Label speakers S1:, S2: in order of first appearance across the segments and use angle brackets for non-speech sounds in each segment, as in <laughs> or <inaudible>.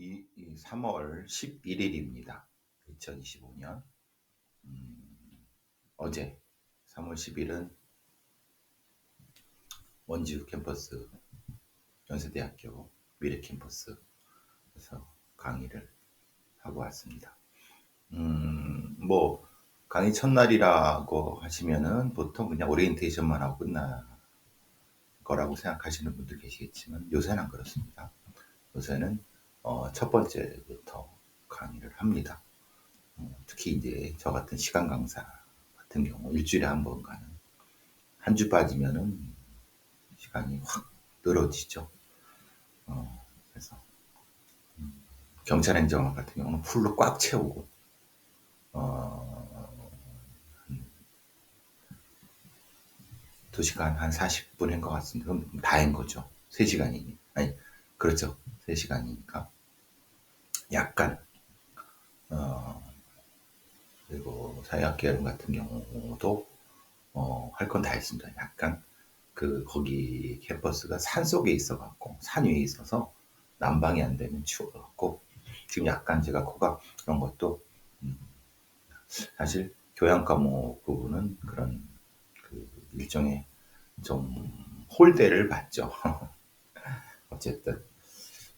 S1: 이, 이 3월 11일입니다. 2025년. 음, 어제 3월 10일은 원주 캠퍼스 연세대학교 미래 캠퍼스에서 강의를 하고 왔습니다. 음, 뭐 강의 첫날이라고 하시면은 보통 그냥 오리엔테이션만 하고 끝나 거라고 생각하시는 분들 계시겠지만 요새는 안 그렇습니다. 요새는 어, 첫 번째부터 강의를 합니다. 어, 특히 이제 저 같은 시간 강사 같은 경우 일주일에 한 번 가는 한 주 빠지면은 시간이 확 늘어지죠. 어, 그래서 음, 경찰 행정학 같은 경우는 풀로 꽉 채우고 어, 2시간 한 40분 한 것 같습니다. 그럼 다한 거죠. 3시간이니. 아니, 그렇죠. 3시간이니까. 약간, 어, 그리고 사회학개론 같은 경우도, 어, 할 건 다 했습니다. 약간, 그, 거기 캠퍼스가 산 속에 있어갖고, 산 위에 있어서, 난방이 안 되면 추워갖고, 지금 약간 제가 코가 그런 것도, 음, 사실 교양 과목 부분은 그런 그 일종의 좀 홀대를 받죠. <laughs> 어쨌든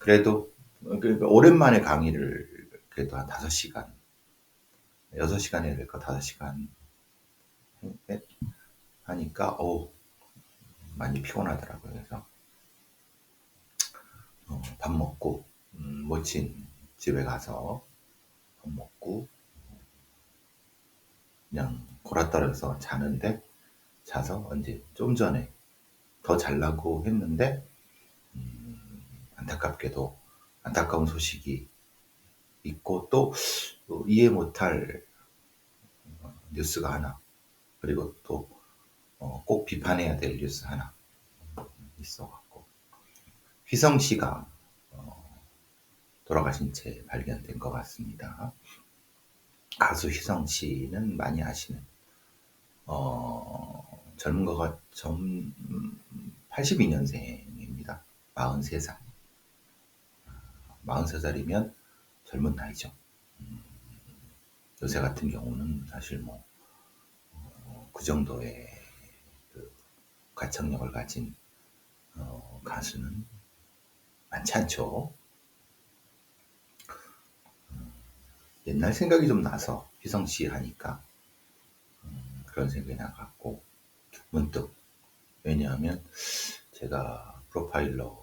S1: 그래도 그러니까 오랜만에 강의를 그래도 한 5시간 6시간 해야 될까 5시간 하니까 어 많이 피곤하더라고요. 그래서 어, 밥 먹고 음, 모친 집에 가서 밥 먹고 그냥 골아 떨어서 자는데 자서 언제 좀 전에 더 잘라고 했는데 음, 안타깝게도 안타까운 소식이 있고 또 이해 못할 뉴스가 하나 그리고 또꼭 어, 비판해야 될 뉴스 하나 있어갖고 휘성 씨가 어, 돌아가신 채 발견된 것 같습니다. 가수 휘성 씨는 많이 아시는 어, 젊은 거가 점 82년생입니다. 43살. 43살이면 젊은 나이죠. 음, 요새 같은 경우는 사실 뭐, 어, 그 정도의 그 가창력을 가진 어, 가수는 많지 않죠. 음, 옛날 생각이 좀 나서 휘성 씨 하니까 음, 그런 생각이 나갖고 문득 왜냐하면 제가 프로파일러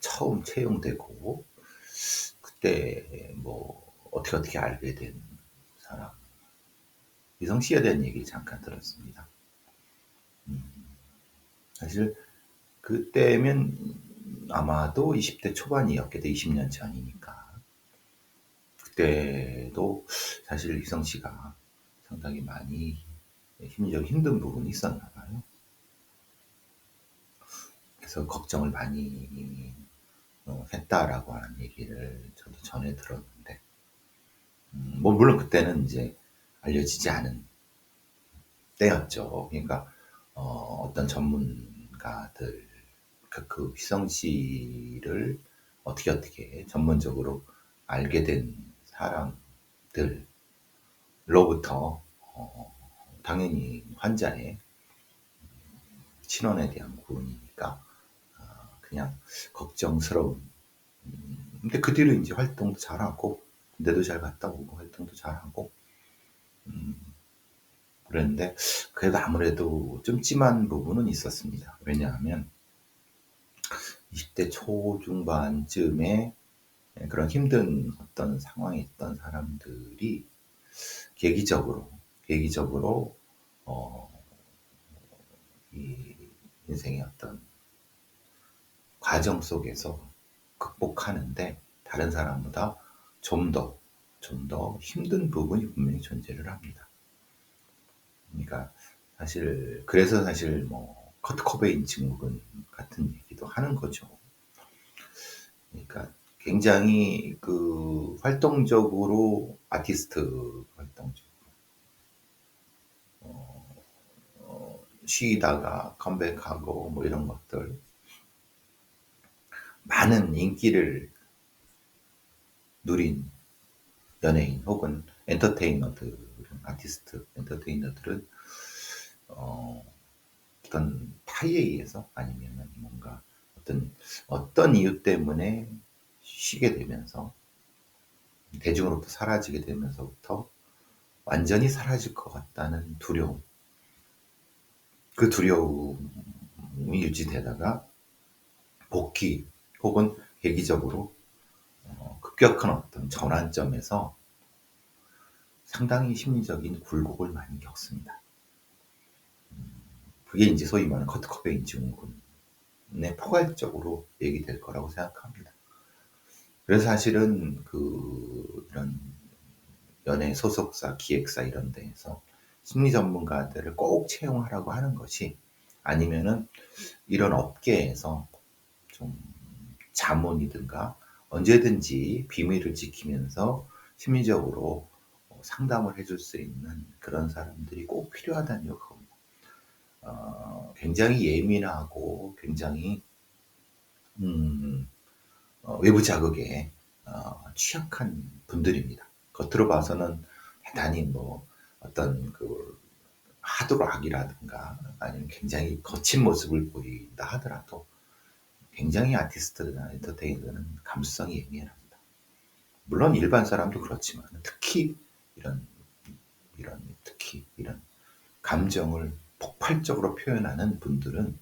S1: 처음 채용되고 그때 뭐 어떻게 어떻게 알게 된 사람 이성 씨에 대한 얘기 잠깐 들었습니다. 음, 사실 그때면 아마도 20대 초반이었겠죠. 20년 전이니까. 그때도 사실 이성 씨가 상당히 많이 심리적 힘든 부분이 있었나 봐요. 그래서 걱정을 많이 어, 했다라고 하는 얘기를 저도 전에 들었는데, 음, 뭐 물론 그때는 이제 알려지지 않은 때였죠. 그러니까 어, 떤 전문가들 그, 그 휘성 씨를 어떻게 어떻게 전문적으로 알게 된 사람들로부터 어, 당연히 환자의 신원에 대한 어, 그냥 걱정스러운. 음, 근데 그 뒤로 이제 활동도 잘하고 군대도 잘 갔다 오고 활동도 잘하고 음, 그랬는데 그래도 아무래도 좀 찜한 부분은 있었습니다. 왜냐하면 20대 초중반쯤에 그런 힘든 어떤 상황에 있던 사람들이 계기적으로 계기적으로 어, 이 인생의 어떤 과정 속에서 극복하는데 다른 사람보다 좀 더, 좀 더 힘든 부분이 분명히 존재를 합니다. 그러니까 사실, 그래서 사실 뭐, 커트 코베인 증후군 같은 얘기도 하는 거죠. 그러니까 굉장히 그 활동적으로 아티스트 활동적 쉬다가 컴백하고 뭐 이런 것들 많은 인기를 누린 연예인 혹은 엔터테이너들, 아티스트, 엔터테이너들은 어, 어떤 타이에 의해서 아니면 뭔가 어떤 어떤 이유 때문에 쉬게 되면서 대중으로부터 사라지게 되면서부터 완전히 사라질 것 같다는 두려움. 그 두려움이 유지되다가 복귀 혹은 계기적으로 어, 급격한 어떤 전환점에서 상당히 심리적인 굴곡을 많이 겪습니다. 음, 그게 이제 소위 말하는 커트 커베인 증후군에 포괄적으로 얘기될 거라고 생각합니다. 그래서 사실은 그 이런 연예 소속사, 기획사 이런 데에서 심리 전문가들을 꼭 채용하라고 하는 것이 아니면은 이런 업계에서 좀 자문이든가 언제든지 비밀을 지키면서 심리적으로 상담을 해줄 수 있는 그런 사람들이 꼭 필요하다는 이유겁니다. 어, 굉장히 예민하고 굉장히 음, 어, 외부 자극에 어, 취약한 분들입니다. 겉으로 봐서는 대단히 뭐 어떤 그 하드락이라든가 아니면 굉장히 거친 모습을 보인다 하더라도 굉장히 아티스트나 엔터테이너는 감수성이 예민합니다. 물론 일반 사람도 그렇지만 특히 이런 이런 특히 이런 감정을 폭발적으로 표현하는 분들은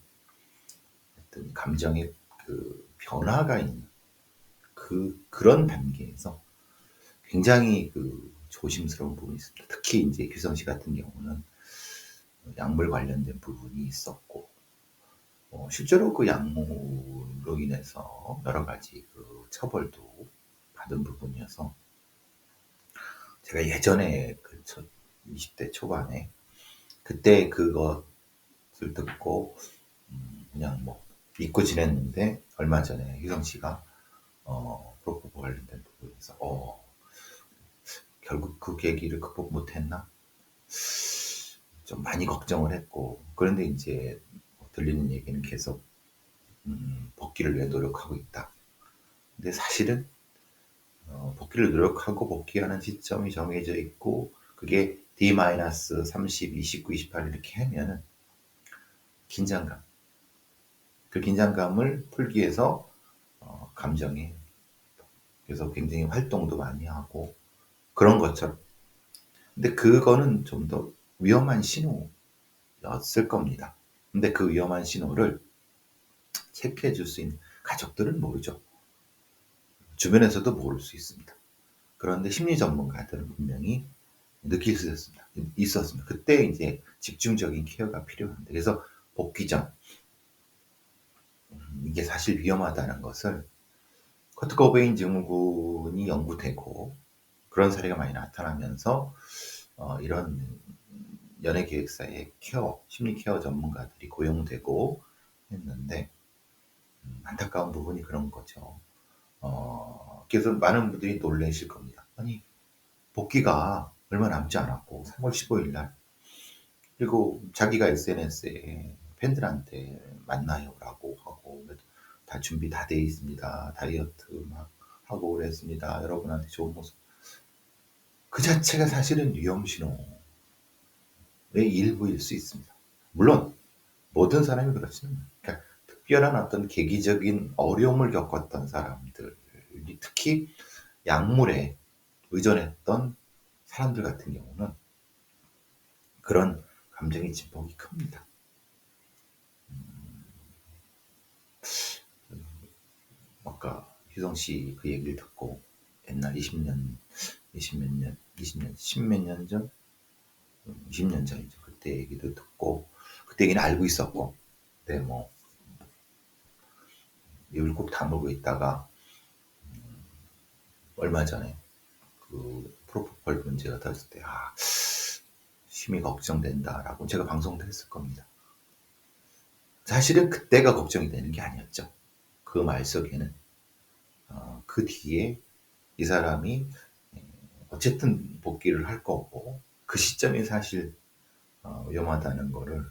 S1: 어떤 감정의 그 변화가 있는 그 그런 단계에서 굉장히 그 조심스러운 부분이 있습니다. 특히 이제 규성 씨 같은 경우는 약물 관련된 부분이 있었고 어, 실제로 그 약물로 인해서 여러 가지 그 처벌도 받은 부분이어서 제가 예전에 그 20대 초반에 그때 그것을 듣고 음, 그냥 뭐 잊고 지냈는데 얼마 전에 유성 씨가 어, 프로포즈 관련된 부분에서 어, 결국 그 계기를 극복 못했나? 좀 많이 걱정을 했고 그런데 이제 들리는 얘기는 계속 음, 복귀를 위해 노력하고 있다. 근데 사실은 어, 복귀를 노력하고 복귀하는 시점이 정해져 있고 그게 D-30, 29, 28 이렇게 하면은 긴장감. 그 긴장감을 풀기 위해서 어, 감정에 그래서 굉장히 활동도 많이 하고 그런 것처럼. 근데 그거는 좀 더 위험한 신호였을 겁니다. 근데 그 위험한 신호를 체크해 줄 수 있는 가족들은 모르죠. 주변에서도 모를 수 있습니다. 그런데 심리 전문가들은 분명히 느낄 수 있었습니다. 있었습니다. 그때 이제 집중적인 케어가 필요한데 그래서 복귀 전 음, 이게 사실 위험하다는 것을 커트 코베인 증후군이 연구되고 그런 사례가 많이 나타나면서 어, 이런 연예 기획사의 케어, 심리 케어 전문가들이 고용되고 했는데 음, 안타까운 부분이 그런 거죠. 어, 그래서 많은 분들이 놀라실 겁니다. 아니 복귀가 얼마 남지 않았고 3월 15일 날 그리고 자기가 SNS에 팬들한테 만나요라고 하고 다 준비 다 돼 있습니다. 다이어트 막 하고 그랬습니다. 여러분한테 좋은 모습 그 자체가 사실은 위험 신호의 일부일 수 있습니다. 물론 모든 사람이 그렇지는 그러니까 특별한 어떤 계기적인 어려움을 겪었던 사람들이 특히 약물에 의존했던 사람들 같은 경우는 그런 감정의 진폭이 큽니다. 음, 아까 희성 씨 그 얘기를 듣고 옛날 20년, 20몇 년, 20년, 10몇 년 전, 20년 전이죠. 그때 얘기도 듣고, 그때 얘기는 알고 있었고, 근데 뭐, 입을 꼭 다물고 있다가, 음, 얼마 전에 그 프로포폴 문제가 터졌을 때, 아, 심히 걱정된다라고 제가 방송도 했을 겁니다. 사실은 그때가 걱정이 되는 게 아니었죠. 그 말 속에는 어, 그 뒤에 이 사람이 어쨌든 복귀를 할 거고 그 시점이 사실 어, 위험하다는 거를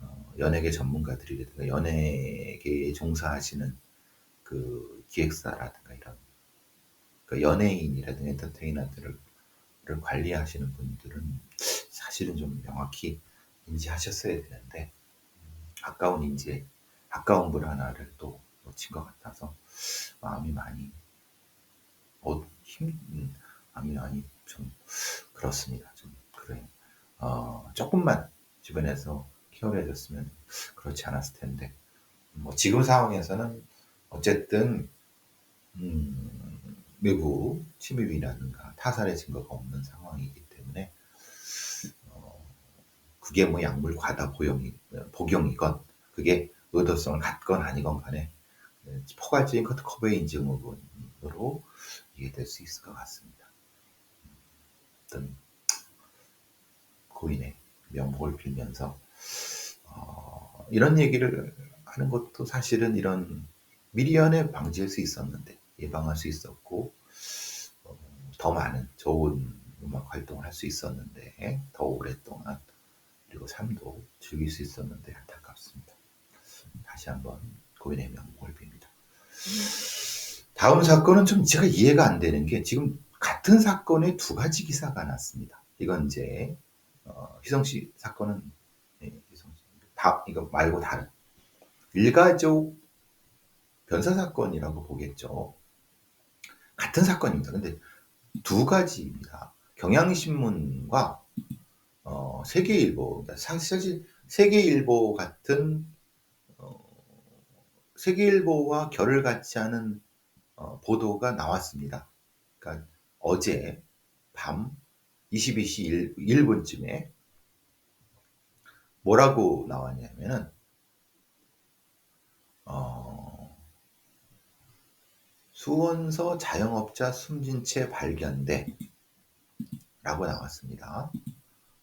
S1: 어, 연예계 전문가들이라든가 연예계에 종사하시는 그 기획사라든가 이런 그 연예인이라든가 엔터테이너들을 관리하시는 분들은 사실은 좀 명확히 인지하셨어야 되는데 아까운 인지 아까운 분 하나를 또 놓친 것 같아서 마음이 많이 어, 힘 음, 마음이 많이 좀 그렇습니다. 좀 그래 어, 조금만 주변에서 케어해줬으면 그렇지 않았을 텐데 뭐 지금 상황에서는 어쨌든 음, 외부 침입이라든가 타살의 증거가 없는 상황이기 때문에 어, 그게 뭐 약물 과다 복용이, 복용이건 그게 의도성을 갖건 아니건 간에 포괄적인 커트 커베인 증후군으로 이해될 수 있을 것 같습니다. 어떤 고인의 명복을 빌면서 어, 이런 얘기를 하는 것도 사실은 이런 미리연에 방지할 수 있었는데 예방할 수 있었고 어, 더 많은 좋은 음악 활동을 할 수 있었는데 더 오랫동안 그리고 삶도 즐길 수 있었는데 안타깝습니다. 다시 한번 고인의 명복을 빕니다. 다음 사건은 좀 제가 이해가 안 되는 게 지금 같은 사건에 두 가지 기사가 났습니다. 이건 이제 어, 희성 씨 사건은 네, 희성 씨. 다 이거 말고 다른 일가족 변사 사건이라고 보겠죠. 같은 사건입니다. 근데 두 가지입니다. 경향신문과 어, 세계일보, 사실 세계일보 같은 어, 세계일보와 결을 같지 않은 어, 보도가 나왔습니다. 그러니까 어제 밤 22시 1, 분쯤에 뭐라고 나왔냐면은 어, 수원서 자영업자 숨진 채 발견돼 라고 나왔습니다.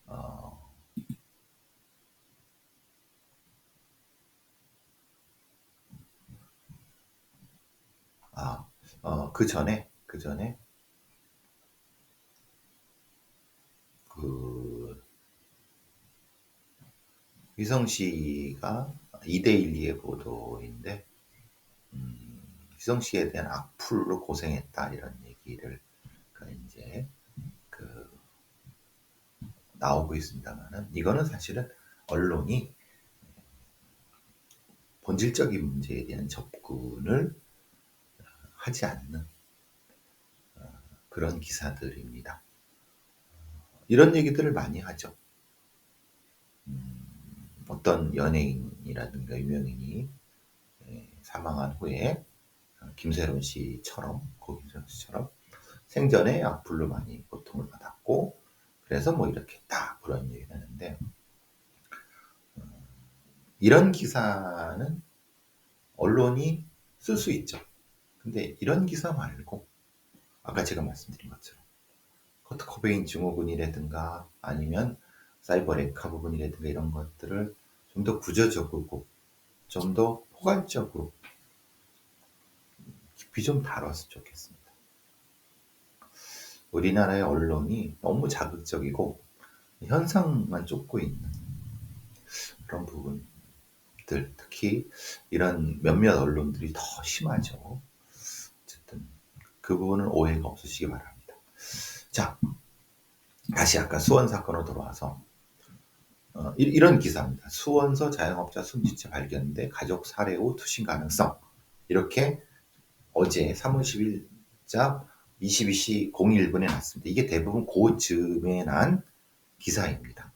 S1: 어, 아, 어, 그 전에, 그 전에, 그, 위성 씨가 2대1의 보도인데, 음, 위성 씨에 대한 악플로 고생했다, 이런 얘기를, 그, 이제, 그, 나오고 있습니다만은, 이거는 사실은 언론이 본질적인 문제에 대한 접근을 하지 않는 어, 그런 기사들입니다. 이런 얘기들을 많이 하죠. 음, 어떤 연예인이라든가 유명인이 예, 사망한 후에 김세론 씨처럼 고 김세론 씨처럼 생전에 악플로 많이 고통을 받았고 그래서 뭐 이렇게 했다 그런 얘기를 하는데 어, 이런 기사는 언론이 쓸 수 있죠. 근데 이런 기사 말고 아까 제가 말씀드린 것처럼 커트 코베인 증후군이라든가 아니면 사이버 레카 부분이라든가 이런 것들을 좀 더 구조적이고 좀더 포괄적으로 깊이 좀 다뤘으면 좋겠습니다. 우리나라의 언론이 너무 자극적이고 현상만 쫓고 있는 그런 부분들 특히 이런 몇몇 언론들이 더 심하죠. 그 부분은 오해가 없으시기 바랍니다. 자, 다시 아까 수원 사건으로 돌아와서 어, 이, 런 기사입니다. 수원서 자영업자 숨지채 발견돼 가족 살해 후 투신 가능성 이렇게 어제 3월 10일자 22시 01분에 났습니다. 이게 대부분 고즈음에 난 기사입니다.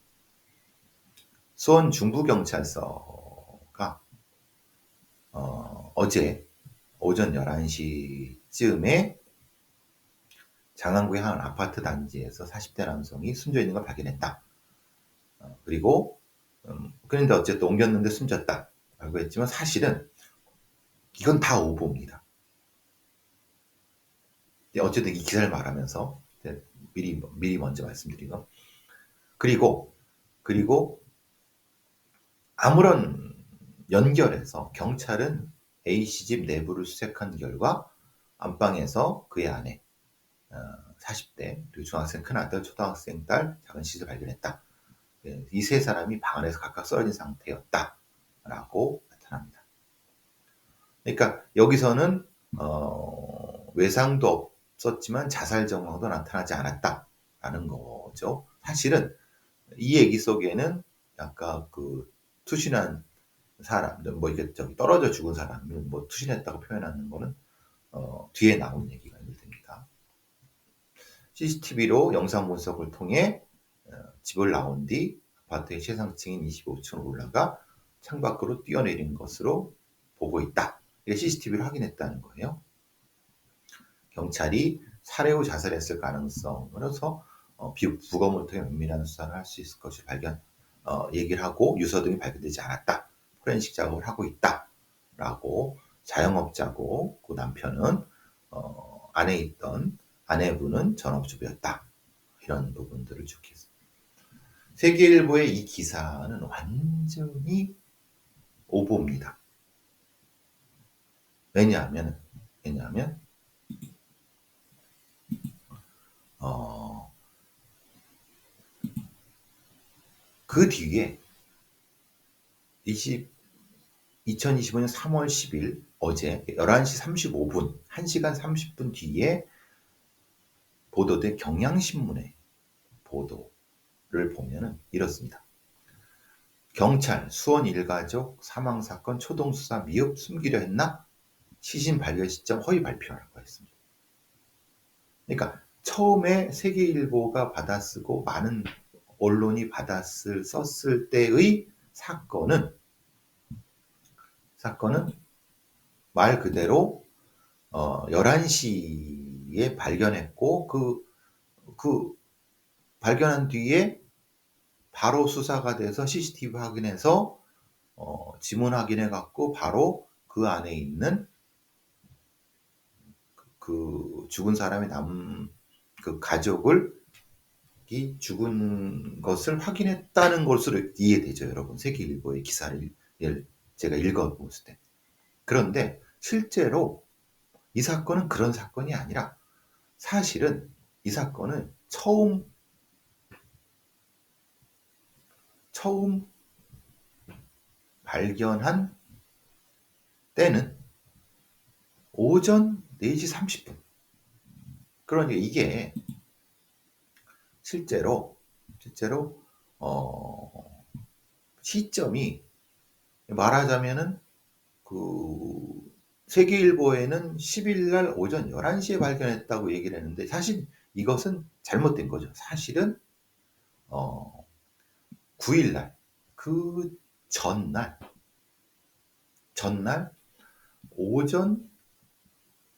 S1: 수원 중부경찰서가 어, 어제 오전 11시쯤에 장안구의 한 아파트 단지에서 40대 남성이 숨져 있는 걸 발견했다. 어, 그리고 음, 그런데 어쨌든 옮겼는데 숨졌다. 라고 했지만 사실은 이건 다 오보입니다. 어쨌든 이 기사를 말하면서 미리 미리 먼저 말씀드린 거. 그리고 그리고 아무런 연결해서 경찰은 A씨 집 내부를 수색한 결과 안방에서 그의 아내 40대 어, 그리고 중학생 큰아들, 초등학생 딸, 작은 시를 발견했다. 예, 이세 사람이 방 안에서 각각 쓰러진 상태였다라고 나타납니다. 그러니까 여기서는 어, 외상도 없었지만 자살 정황도 나타나지 않았다라는 거죠. 사실은 이 얘기 속에는 아까 그 투신한 사람, 뭐 이게 저기 떨어져 죽은 사람을 뭐 투신했다고 표현하는 거는 어, 뒤에 나온 얘기가. CCTV로 영상 분석을 통해 어, 집을 나온 뒤 아파트의 최상층인 25층으로 올라가 창밖으로 뛰어내린 것으로 보고 있다. CCTV를 확인했다는 거예요. 경찰이 살해 후 자살했을 가능성으로서 어, 부검을 통해 면밀한 수사를 할 수 있을 것을 발견, 어, 얘기를 하고 유서 등이 발견되지 않았다. 포렌식 작업을 하고 있다. 라고 자영업자고 그 남편은 어, 안에 있던 아내분은 전업주부였다. 이런 부분들을 적혔습니다. 세계일보의 이 기사는 완전히 오보입니다. 왜냐하면 왜냐하면 어, 그 뒤에 20, 2025년 3월 10일 어제 11시 35분, 1시간 30분 뒤에 보도된 경향신문의 보도를 보면은 이렇습니다. 경찰 수원 일가족 사망 사건 초동 수사 미흡 숨기려 했나? 시신 발견 시점 허위 발표라고 했습니다. 그러니까 처음에 세계일보가 받아쓰고 많은 언론이 받았을 썼을 때의 사건은 사건은 말 그대로 어 11시 에 발견했고 그, 그 발견한 뒤에 바로 수사가 돼서 CCTV 확인해서 어, 지문 확인해 갖고 바로 그 안에 있는 그 죽은 사람의 남그 가족을 이 죽은 것을 확인했다는 것으로 이해되죠, 여러분. 세계일보의 기사를 제가 읽어봤을 때. 그런데 실제로 이 사건은 그런 사건이 아니라 사실은 이 사건은 처음 처음 발견한 때는 오전 4시 30분. 그러니까 이게 실제로 실제로 어 시점이 말하자면은 그 세계일보에는 10일 날 오전 11시에 발견했다고 얘기를 했는데 사실 이것은 잘못된 거죠. 사실은 어 9일 날 그 전날 전날 오전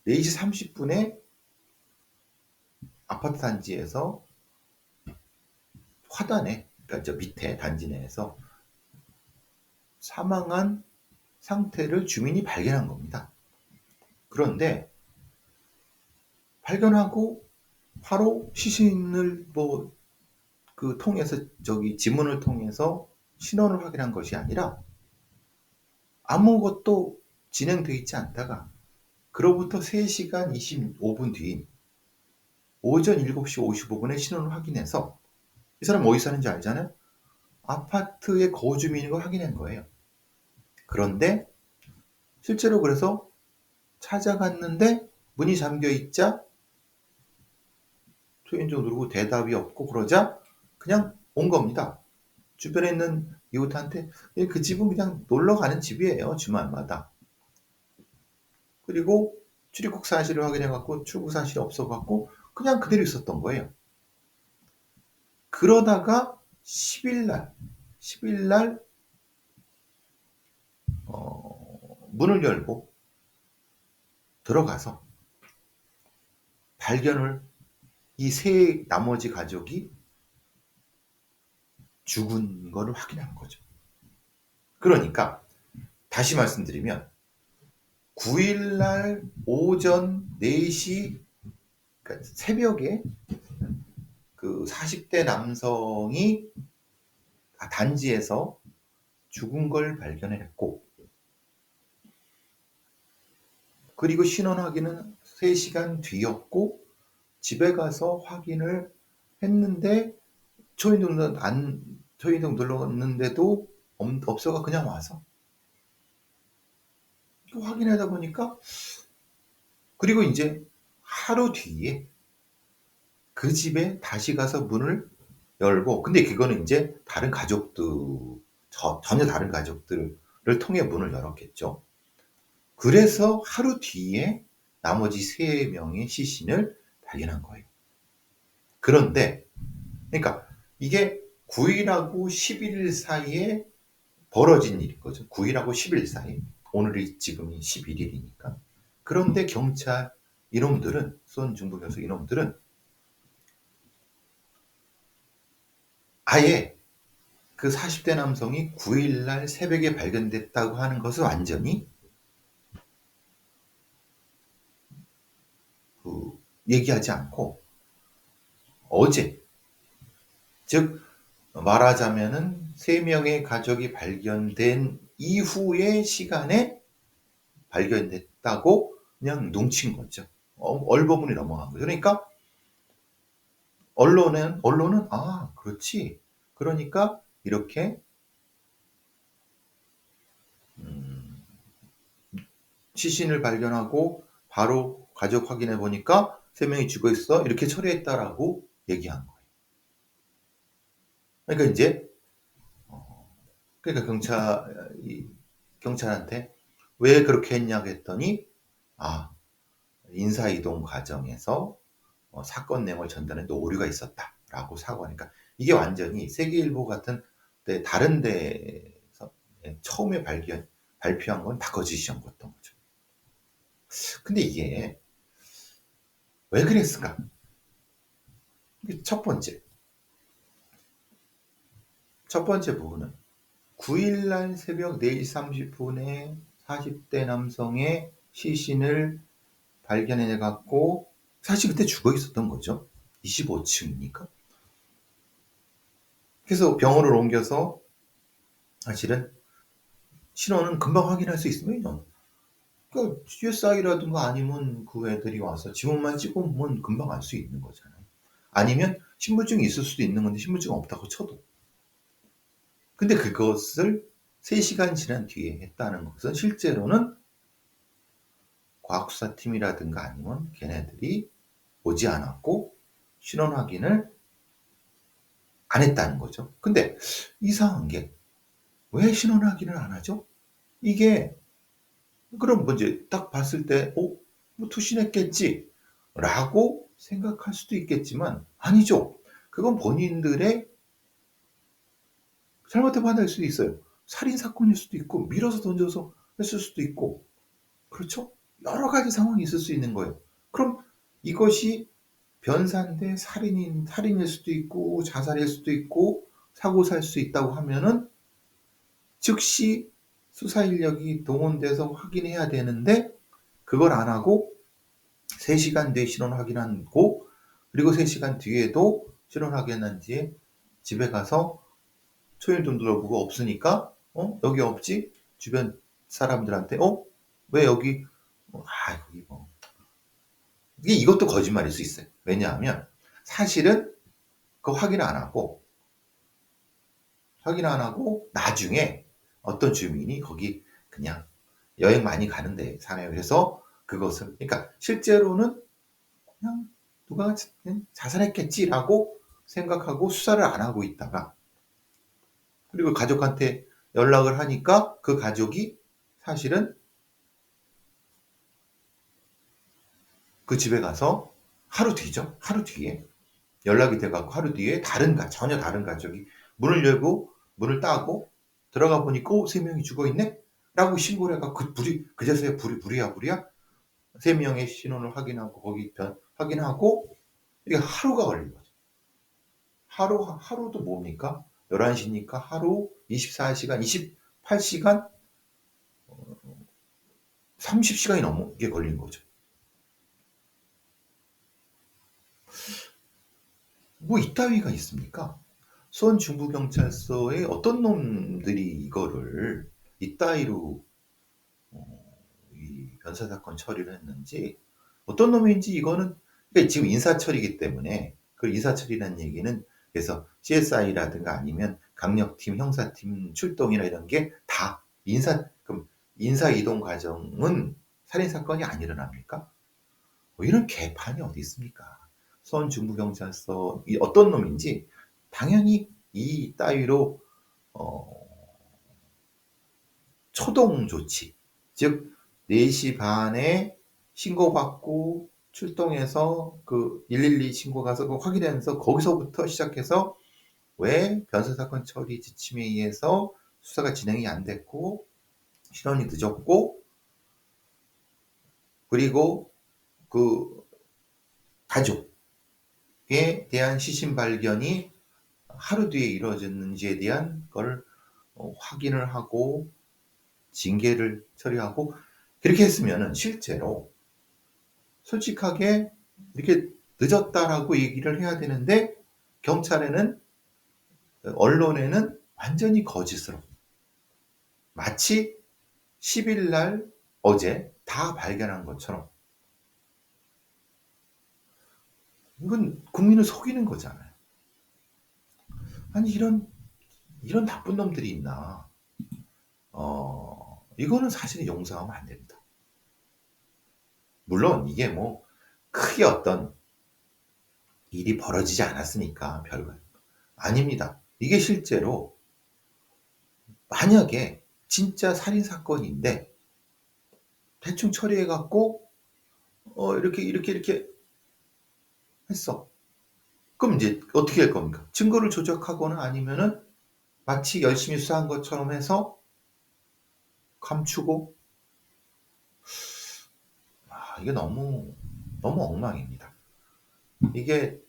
S1: 4시 30분에 아파트 단지에서 화단에 그러니까 저 밑에 단지 내에서 사망한 상태를 주민이 발견한 겁니다. 그런데 발견하고 바로 시신을 뭐 그 통해서 저기 지문을 통해서 신원을 확인한 것이 아니라 아무것도 진행되어 있지 않다가 그로부터 3시간 25분 뒤인 오전 7시 55분에 신원을 확인해서 이 사람 어디 사는지 알잖아요? 아파트의 거주민인 걸 확인한 거예요. 그런데 실제로 그래서 찾아갔는데 문이 잠겨 있자 초인종 누르고 대답이 없고 그러자 그냥 온 겁니다. 주변에 있는 이웃한테 예, 그 집은 그냥 놀러 가는 집이에요. 주말마다. 그리고 출입국 사실을 확인해 갖고 출국 사실이 없어 갖고 그냥 그대로 있었던 거예요. 그러다가 10일 날 10일 날 어, 문을 열고 들어가서 발견을 이 세 나머지 가족이 죽은 거를 확인한 거죠. 그러니까 다시 말씀드리면 9일날 오전 4시 그러니까 새벽에 그 40대 남성이 단지에서 죽은 걸 발견했고 그리고 신원 확인은 3시간 뒤였고 집에 가서 확인을 했는데 초인종 안 초인종 눌렀는데도 없어가 그냥 와서 또 확인하다 보니까 그리고 이제 하루 뒤에 그 집에 다시 가서 문을 열고 근데 그거는 이제 다른 가족들 저, 전혀 다른 가족들을 통해 문을 열었겠죠. 그래서 하루 뒤에 나머지 세 명의 시신을 발견한 거예요. 그런데 그러니까 이게 9일하고 11일 사이에 벌어진 일인 거죠. 9일하고 10일 사이. 오늘이 지금이 11일이니까. 그런데 경찰 이놈들은 수원 중부경찰 이놈들은 아예 그 40대 남성이 9일날 새벽에 발견됐다고 하는 것을 완전히 그 얘기하지 않고 어제 즉 말하자면은 세 명의 가족이 발견된 이후의 시간에 발견됐다고 그냥 뭉친 거죠. 어, 얼버무리 넘어간 거죠. 그러니까 언론은 언론은 아 그렇지. 그러니까 이렇게 음, 시신을 발견하고 바로 가족 확인해 보니까 세 명이 죽어 있어 이렇게 처리했다라고 얘기한 거예요. 그러니까 이제 어, 그러니까 경찰 경찰한테 왜 그렇게 했냐고 했더니 아 인사 이동 과정에서 어, 사건 내용을 전달했는데 오류가 있었다라고 사과하니까 이게 완전히 세계일보 같은 데 다른 데서 처음에 발견 발표한 건 다 거짓이었던 거죠. 근데 이게 왜 그랬을까? 첫 번째 첫 번째 부분은 9일날 새벽 4시 30분에 40대 남성의 시신을 발견해 갖고 사실 그때 죽어 있었던 거죠. 25층이니까. 그래서 병원을 옮겨서 사실은 신원은 금방 확인할 수 있으면 그러니까 CSI라든가 아니면 그 애들이 와서 지문만 찍으면 금방 알 수 있는 거잖아요. 아니면 신분증이 있을 수도 있는 건데 신분증 없다고 쳐도 근데 그것을 3시간 지난 뒤에 했다는 것은 실제로는 과학수사팀이라든가 아니면 걔네들이 오지 않았고 신원 확인을 안 했다는 거죠. 근데 이상한 게 왜 신원 확인을 안 하죠? 이게 그럼 먼저 딱 봤을 때 어? 뭐 투신했겠지 라고 생각할 수도 있겠지만 아니죠. 그건 본인들의 잘못해 판단할 수도 있어요. 살인 사건일 수도 있고 밀어서 던져서 했을 수도 있고 그렇죠? 여러 가지 상황이 있을 수 있는 거예요. 그럼 이것이 변사인데 살인인 살인일 수도 있고 자살일 수도 있고 사고 살 수 있다고 하면은 즉시 수사 인력이 동원돼서 확인해야 되는데 그걸 안 하고 3시간 뒤에 신원 확인하고 그리고 3시간 뒤에도 신원 확인한 뒤에 집에 가서 초일 좀 둘러보고 없으니까 어? 여기 없지? 주변 사람들한테 어? 왜 여기? 뭐, 아 여기 뭐. 이게 이것도 거짓말일 수 있어요. 왜냐하면 사실은 그 확인 안 하고 확인 안 하고 나중에 어떤 주민이 거기 그냥 여행 많이 가는데 사네요. 그래서 그것을 그러니까 실제로는 그냥 누가 자살했겠지라고 생각하고 수사를 안 하고 있다가 그리고 가족한테 연락을 하니까 그 가족이 사실은 그 집에 가서 하루 뒤죠. 하루 뒤에 연락이 돼갖고 하루 뒤에 다른 가 전혀 다른 가족이 문을 열고 문을 따고 들어가 보니까 어, 세 명이 죽어 있네? 라고 신고를 해갖고 그 불이 그제서야 불이 불이야 불이야 세 명의 신원을 확인하고 거기 변 확인하고 이게 하루가 걸린 거죠. 하루 하루도 뭡니까? 11시니까 하루 24시간, 28시간, 30시간이 넘게 걸린 거죠. 뭐 이따위가 있습니까? 수원 중부경찰서에 어떤 놈들이 이거를 이따위로 어, 이 변사 사건 처리를 했는지 어떤 놈인지 이거는 그러니까 지금 인사처리이기 때문에 그 인사처리라는 얘기는 그래서 CSI라든가 아니면 강력팀, 형사팀 출동이나 이런 게 다 인사, 그럼 인사 이동 과정은 살인 사건이 안 일어납니까? 뭐 이런 개판이 어디 있습니까? 수원 중부경찰서 어떤 놈인지 당연히 이 따위로 어, 초동 조치, 즉 4시 반에 신고받고 출동해서 그 112 신고 가서 그 확인하면서 거기서부터 시작해서 왜 변사 사건 처리 지침에 의해서 수사가 진행이 안 됐고 실언이 늦었고 그리고 그 가족에 대한 시신 발견이 하루 뒤에 이루어졌는지에 대한 걸 어, 확인을 하고 징계를 처리하고 그렇게 했으면 실제로 솔직하게 이렇게 늦었다라고 얘기를 해야 되는데 경찰에는 언론에는 완전히 거짓으로 마치 10일 날 어제 다 발견한 것처럼 이건 국민을 속이는 거잖아요. 아니 이런 이런 나쁜 놈들이 있나? 어 이거는 사실은 용서하면 안 됩니다. 물론 이게 뭐 크게 어떤 일이 벌어지지 않았으니까 별거 아닙니다. 이게 실제로 만약에 진짜 살인 사건인데 대충 처리해 갖고 어 이렇게 이렇게 이렇게 했어. 그럼 이제 어떻게 할 겁니까? 증거를 조작하거나 아니면은 마치 열심히 수사한 것처럼 해서 감추고 아, 이게 너무 너무 엉망입니다. 이게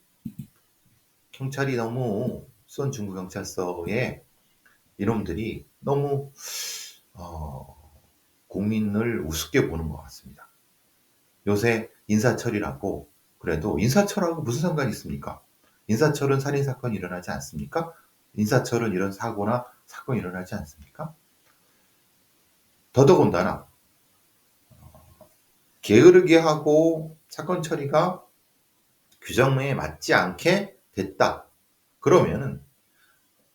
S1: 경찰이 너무 수원 중부경찰서에 이놈들이 너무 어, 국민을 우습게 보는 것 같습니다. 요새 인사철이라고 그래도 인사철하고 무슨 상관이 있습니까? 인사철은 살인 사건이 일어나지 않습니까? 인사철은 이런 사고나 사건이 일어나지 않습니까? 더더군다나 게으르게 하고 사건 처리가 규정에 맞지 않게 됐다. 그러면은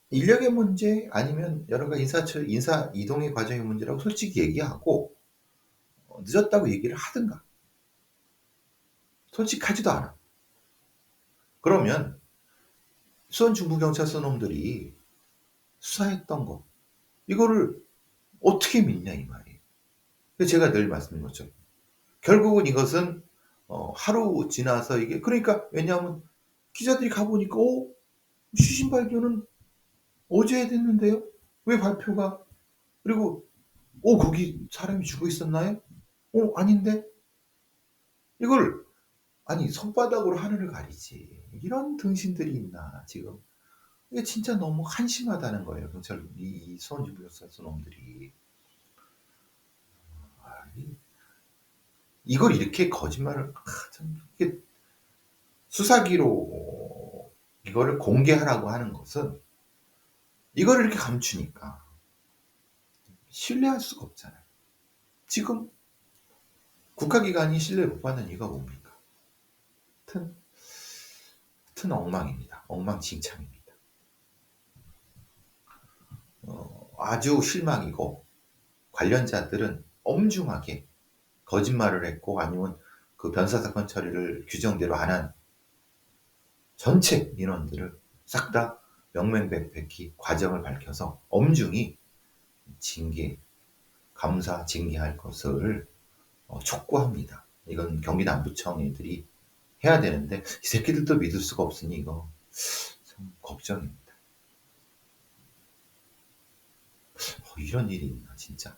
S1: 인력의 문제 아니면 여러 가지 인사 인사 이동의 과정의 문제라고 솔직히 얘기하고 어, 늦었다고 얘기를 하든가. 솔직하지도 않아. 그러면 수원 중부경찰서 놈들이 수사했던 거 이거를 어떻게 믿냐 이 말이에요. 제가 늘 말씀드린 것처럼 결국은 이것은 어, 하루 지나서 이게 그러니까 왜냐하면 기자들이 가보니까 어 시신 발견은 어제 됐는데요? 왜 발표가 그리고 어 거기 사람이 죽어 있었나요? 어 아닌데 이걸 아니 손바닥으로 하늘을 가리지 이런 등신들이 있나 지금 이게 진짜 너무 한심하다는 거예요 경찰 이, 이 수원지부경찰서 놈들이 아, 이걸 이렇게 거짓말을 아, 참 이게 수사기로 이거를 공개하라고 하는 것은 이거를 이렇게 감추니까 신뢰할 수가 없잖아요. 지금 국가기관이 신뢰 못 받는 이유가 뭡니까? 튼, 튼 엉망입니다. 엉망진창입니다. 어, 아주 실망이고 관련자들은 엄중하게 거짓말을 했고 아니면 그 변사 사건 처리를 규정대로 안 한 전체 민원들을 싹 다 명명백백히 과정을 밝혀서 엄중히 징계, 감사, 징계할 것을 어, 촉구합니다. 이건 경기 남부청 애들이 해야 되는데 이 새끼들도 믿을 수가 없으니 이거 참 걱정입니다. 어, 이런 일이 있나 진짜.